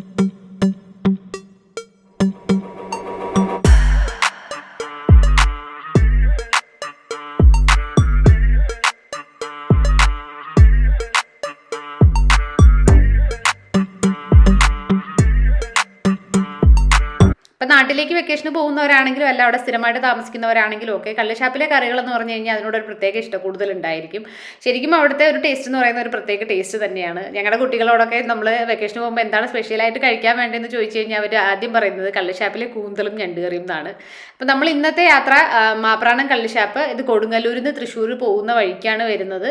thank you നാട്ടിലേക്ക് വെക്കേഷന് പോകുന്നവരാണെങ്കിലും അല്ല അവിടെ സ്ഥിരമായിട്ട് താമസിക്കുന്നവരാണെങ്കിലും ഒക്കെ കള്ളുഷാപ്പിലെ കറികൾ എന്ന് പറഞ്ഞു കഴിഞ്ഞാൽ അതിനോട് ഒരു പ്രത്യേക ഇഷ്ടം കൂടുതൽ ഉണ്ടായിരിക്കും ശരിക്കും അവിടുത്തെ ഒരു ടേസ്റ്റ് എന്ന് പറയുന്ന ഒരു പ്രത്യേക ടേസ്റ്റ് തന്നെയാണ്. ഞങ്ങളുടെ കുട്ടികളോടൊക്കെ നമ്മൾ വെക്കേഷന് പോകുമ്പോൾ എന്താണ് സ്പെഷ്യലായിട്ട് കഴിക്കാൻ വേണ്ടതെന്ന് ചോദിച്ചു കഴിഞ്ഞാൽ അവർ ആദ്യം പറയുന്നത് കള്ളുഷാപ്പിലെ കൂന്തലും ഞണ്ടുകറിയും എന്നാണ്. അപ്പം നമ്മൾ ഇന്നത്തെ യാത്ര മാപ്രാണം കള്ളുഷാപ്പ് ഇത് കൊടുങ്ങല്ലൂരിൽ നിന്ന് തൃശ്ശൂർ പോകുന്ന വഴിക്കാണ് വരുന്നത്.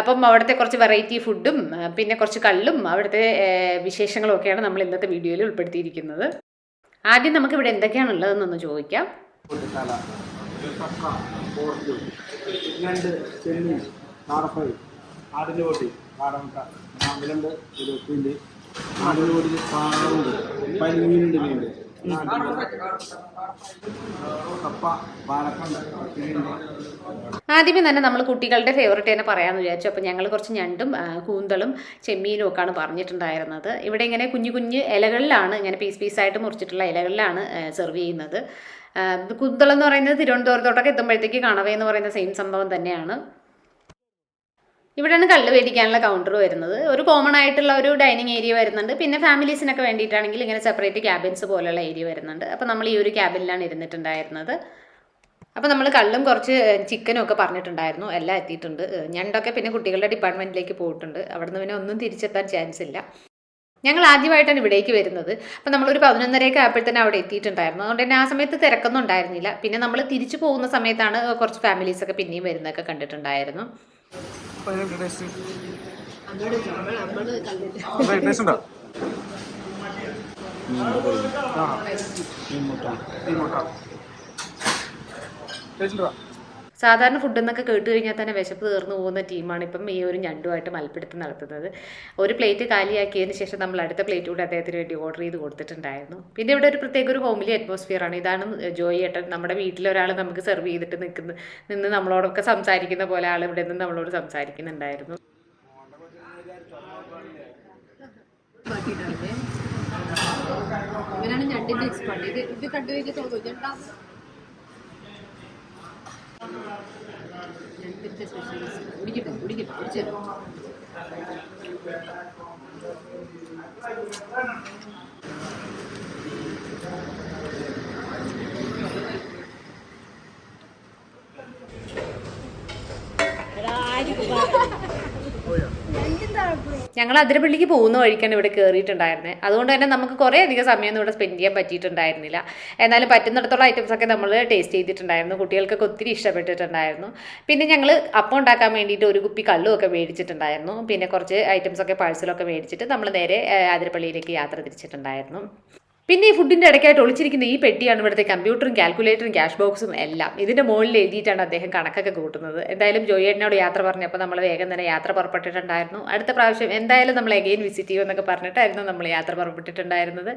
അപ്പം അവിടുത്തെ കുറച്ച് വെറൈറ്റി ഫുഡും പിന്നെ കുറച്ച് കള്ളും അവിടുത്തെ വിശേഷങ്ങളും ഒക്കെയാണ് നമ്മൾ ഇന്നത്തെ വീഡിയോയിൽ ഉൾപ്പെടുത്തിയിരിക്കുന്നത്. ആദ്യം നമുക്ക് ഇവിടെ എന്തൊക്കെയാണ് ഉള്ളതെന്നൊന്ന് ചോദിക്കാം ഞണ്ട് ചെമ്മീൻ മാമ്പലുണ്ട് ഒരു ഉപ്പിന്റെ ആടിന്റെ പൊട്ടിയിൽ പനിമീനുണ്ട് മീനുണ്ട് മീനുണ്ട് ആദ്യമേ തന്നെ നമ്മൾ കുട്ടികളുടെ ഫേവറേറ്റ് തന്നെ പറയാമെന്ന് വിചാരിച്ചു. അപ്പോൾ ഞങ്ങൾ കുറച്ച് ഞണ്ടും കൂന്തളും ചെമ്മീനും ഒക്കെയാണ് പറഞ്ഞിട്ടുണ്ടായിരുന്നത്. ഇവിടെ ഇങ്ങനെ കുഞ്ഞു കുഞ്ഞു ഇലകളിലാണ് ഇങ്ങനെ പീസ് പീസായിട്ട് മുറിച്ചിട്ടുള്ള ഇലകളിലാണ് സെർവ് ചെയ്യുന്നത്. കുന്തളം എന്ന് പറയുന്നത് തിരുവനന്തപുരത്തോട്ടൊക്കെ എത്തുമ്പോഴത്തേക്ക് കണവ എന്ന് പറയുന്ന സെയിം സംഭവം തന്നെയാണ്. ഇവിടെയാണ് കള്ള് മേടിക്കാനുള്ള കൗണ്ടർ വരുന്നത്. ഒരു കോമൺ ആയിട്ടുള്ള ഒരു ഡൈനിങ് ഏരിയ വരുന്നുണ്ട്. പിന്നെ ഫാമിലീസിനൊക്കെ വേണ്ടിയിട്ടാണെങ്കിൽ ഇങ്ങനെ സെപ്പറേറ്റ് ക്യാബിൻസ് പോലുള്ള ഏരിയ വരുന്നുണ്ട്. അപ്പോൾ നമ്മൾ ഈ ഒരു ക്യാബിനിലാണ് ഇരുന്നിട്ടുണ്ടായിരുന്നത്. അപ്പോൾ നമ്മൾ കള്ളും കുറച്ച് ചിക്കനും ഒക്കെ പറഞ്ഞിട്ടുണ്ടായിരുന്നു. എല്ലാം എത്തിയിട്ടുണ്ട്. ഞണ്ടൊക്കെ പിന്നെ കുട്ടികളുടെ ഡിപ്പാർട്ട്മെന്റിലേക്ക് പോയിട്ടുണ്ട്. അവിടെ നിന്ന് പിന്നെ ഒന്നും തിരിച്ചെത്താൻ ചാൻസ് ഇല്ല. ഞങ്ങൾ ആദ്യമായിട്ടാണ് ഇവിടേക്ക് വരുന്നത്. അപ്പോൾ നമ്മളൊരു പതിനൊന്നരയൊക്കെ ആയപ്പോഴത്തേനും അവിടെ എത്തിയിട്ടുണ്ടായിരുന്നു. അതുകൊണ്ട് തന്നെ ആ സമയത്ത് തിരക്കൊന്നും ഉണ്ടായിരുന്നില്ല. പിന്നെ നമ്മൾ തിരിച്ചു പോകുന്ന സമയത്താണ് കുറച്ച് ഫാമിലീസൊക്കെ പിന്നെയും വരുന്നതൊക്കെ കണ്ടിട്ടുണ്ടായിരുന്നു. ടേസ്റ്റ് ഉണ്ടോ? ടേസ്റ്റ് ഉണ്ടോ? സാധാരണ ഫുഡ് എന്നൊക്കെ കേട്ട് കഴിഞ്ഞാൽ തന്നെ വിശപ്പ് തീർന്നു പോകുന്ന ടീമാണ് ഇപ്പം ഈ ഒരു ഞണ്ടുമായിട്ട് മൽപ്പിടുത്തം നടത്തുന്നത്. ഒരു പ്ലേറ്റ് കാലിയാക്കിയതിന് ശേഷം നമ്മൾ അടുത്ത പ്ലേറ്റ് കൂടെ അദ്ദേഹത്തിന് വേണ്ടി ഓർഡർ ചെയ്ത് കൊടുത്തിട്ടുണ്ടായിരുന്നു. പിന്നെ ഇവിടെ ഒരു പ്രത്യേക ഒരു ഹോംലി അറ്റ്മോസ്ഫിയർ ആണ്. ഇതാണ് ജോയി ഏട്ടൻ നമ്മുടെ വീട്ടിലൊരാൾ നമുക്ക് സെർവ് ചെയ്തിട്ട് നിൽക്കുന്ന നിന്ന് നമ്മളോടൊക്കെ സംസാരിക്കുന്ന പോലെ ആൾ ഇവിടെ നിന്ന് നമ്മളോട് സംസാരിക്കുന്നുണ്ടായിരുന്നു. ഇവരാണ് ഞണ്ടിന്റെ എക്സ്പെർട്ട് ഇത് ഇത് കണ്ടുകഴിഞ്ഞാൽ തോന്നുന്നു തോന്നും ഞണ്ടിന്റെ സ്പെഷ്യലിസ്റ്റ് കുടിക്കട്ടെ ഞങ്ങൾ അതിരപ്പള്ളിക്ക് പോകുന്ന വഴിക്കാണ് ഇവിടെ കയറിയിട്ടുണ്ടായിരുന്നത് അതുകൊണ്ട് തന്നെ നമുക്ക് കുറേ അധികം സമയമൊന്നും ഇവിടെ സ്പെൻഡ് ചെയ്യാൻ പറ്റിയിട്ടുണ്ടായിരുന്നില്ല. എന്നാലും പറ്റുന്നിടത്തോളം ഐറ്റംസ് ഒക്കെ നമ്മൾ ടേസ്റ്റ് ചെയ്തിട്ടുണ്ടായിരുന്നു. കുട്ടികൾക്കൊക്കെ ഒത്തിരി ഇഷ്ടപ്പെട്ടിട്ടുണ്ടായിരുന്നു. പിന്നെ ഞങ്ങൾ അപ്പം ഉണ്ടാക്കാൻ വേണ്ടിയിട്ട് ഒരു കുപ്പി കള്ളും ഒക്കെ മേടിച്ചിട്ടുണ്ടായിരുന്നു. പിന്നെ കുറച്ച് ഐറ്റംസ് ഒക്കെ പാഴ്സലൊക്കെ മേടിച്ചിട്ട് നമ്മൾ നേരെ അതിരപ്പള്ളിയിലേക്ക് യാത്ര തിരിച്ചിട്ടുണ്ടായിരുന്നു. പിന്നെ ഈ ഫുഡിന്റെ ഇടയ്ക്കായിട്ട് ഒളിച്ചിരിക്കുന്ന ഈ പെട്ടിയാണ് ഇവിടുത്തെ കമ്പ്യൂട്ടറും കാൽക്കുലേറ്ററും ക്യാഷ് ബോക്സും എല്ലാം. ഇതിന്റെ മുകളിൽ എഴുതിയിട്ടാണ് അദ്ദേഹം കണക്കൊക്കെ കൂട്ടുന്നത്. എന്തായാലും ജോയേട്ടനോട് യാത്ര പറഞ്ഞപ്പോൾ നമ്മൾ വേഗം തന്നെ യാത്ര പുറപ്പെട്ടിട്ടുണ്ടായിരുന്നു. അടുത്ത പ്രാവശ്യം എന്തായാലും നമ്മൾ എഗെയിൻ വിസിറ്റ് ചെയ്യുമെന്നൊക്കെ പറഞ്ഞിട്ടായിരുന്നു നമ്മൾ യാത്ര പുറപ്പെട്ടിട്ടുണ്ടായിരുന്നത്.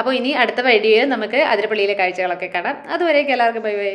അപ്പോൾ ഇനി അടുത്ത വീഡിയോയിൽ നമുക്ക് അതിരപ്പള്ളിയിലെ കാഴ്ചകളൊക്കെ കാണാം. അതുവരേക്കും എല്ലാവർക്കും ബൈ ബൈ.